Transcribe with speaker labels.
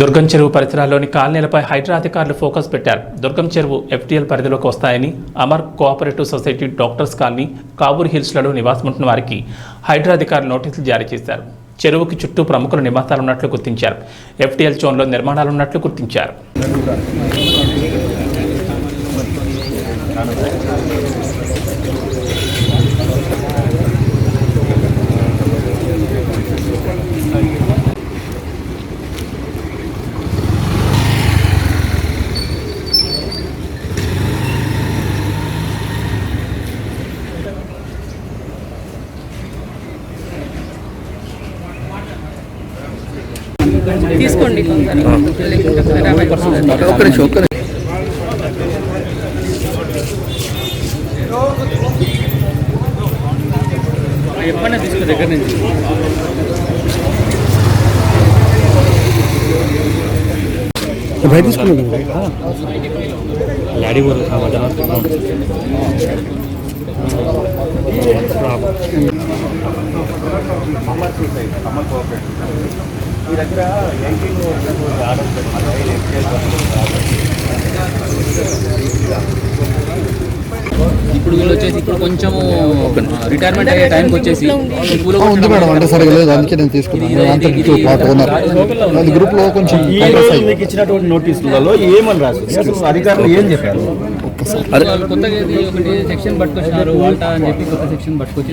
Speaker 1: దుర్గం చెరువు పరిసరాల్లోని కాలనీలపై హైడ్రా అధికారులు ఫోకస్ పెట్టారు. దుర్గం చెరువు ఎఫ్టీఎల్ పరిధిలోకి వస్తాయని Amar cooperative society doctors colony Kavuri హిల్స్లలో నివాసముంటున్న వారికి హైడ్రా అధికారులు నోటీసులు జారీ చేశారు. చెరువుకి చుట్టూ ప్రముఖుల నివాసాలున్నట్లు గుర్తించారు. ఎఫ్టీఎల్ జోన్లో నిర్మాణాలున్నట్లు గుర్తించారు.
Speaker 2: తీసుకోండి.
Speaker 3: ఒక్క నిమిషం ఒక్క
Speaker 4: ఎప్పుడైనా తీసుకో దగ్గర నుంచి
Speaker 3: బయట
Speaker 4: బోర్ మధ్యలో ఇప్పుడు వీళ్ళు వచ్చేసి ఇప్పుడు కొంచెము రిటైర్మెంట్ అయ్యే టైంకి వచ్చేసి
Speaker 3: ఉంది. మేడం అంటే సరిగా లేదు. అందుకే నేను తీసుకున్నాను. అంత అది గ్రూప్లో కొంచెం.
Speaker 5: మీకు ఇచ్చినటువంటి నోటీసులలో ఏమని అసలు అధికారులు ఏం చెప్పారు?
Speaker 4: కొత్తగా ఒకటి సెక్షన్ పట్టుకొచ్చినారు వాల్టా అని చెప్పి కొత్త సెక్షన్ పట్టుకొచ్చి